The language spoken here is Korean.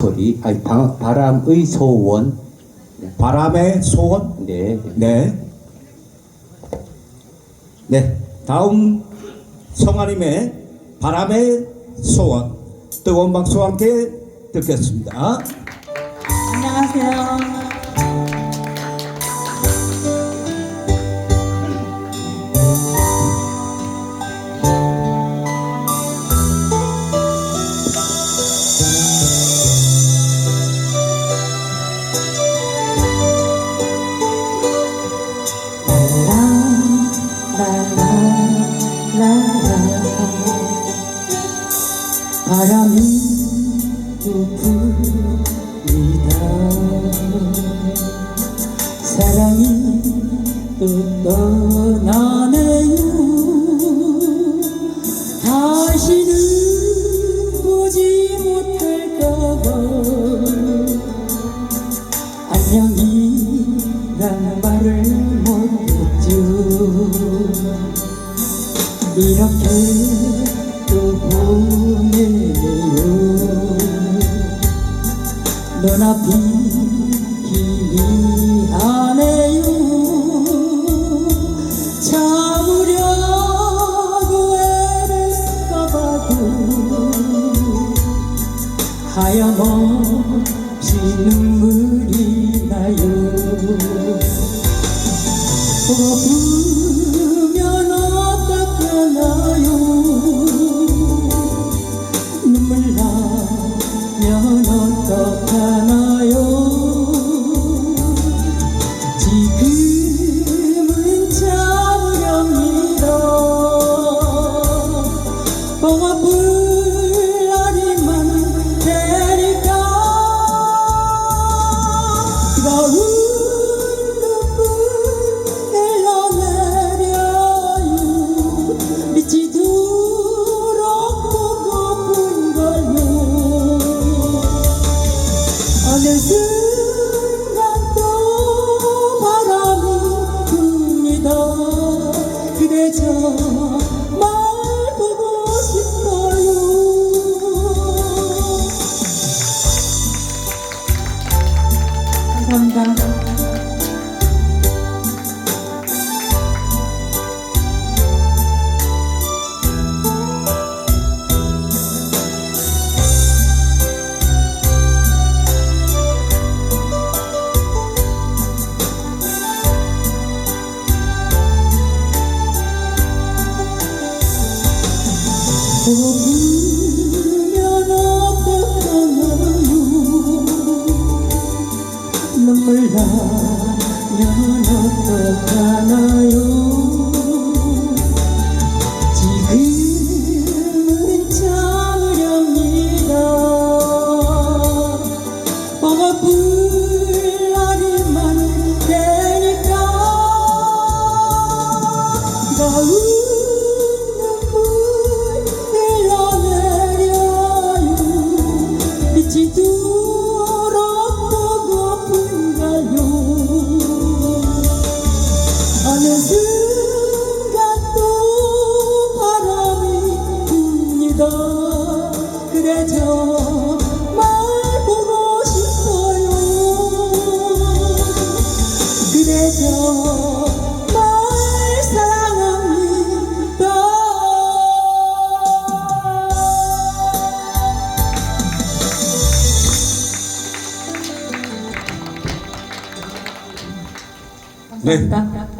소리, 아니 바, 바람의 소원, 바람의 소원. 네, 네. 네. 다음 성아님의 바람의 소원. 뜨거운 박수와 함께 듣겠습니다. 안녕하세요. 바람이 또 불니다. 사랑이 또 떠나네요. 다시는 보지 못할까봐. 안녕이란 말을 못했죠. 이렇게 또 보내요. 눈앞이 Boa, boa. 나면 어 어느 순간 또 바람이 붑니다. 그래 저말 보고 싶어요. 그래 저말 사랑합니다. 네. 감사합니다.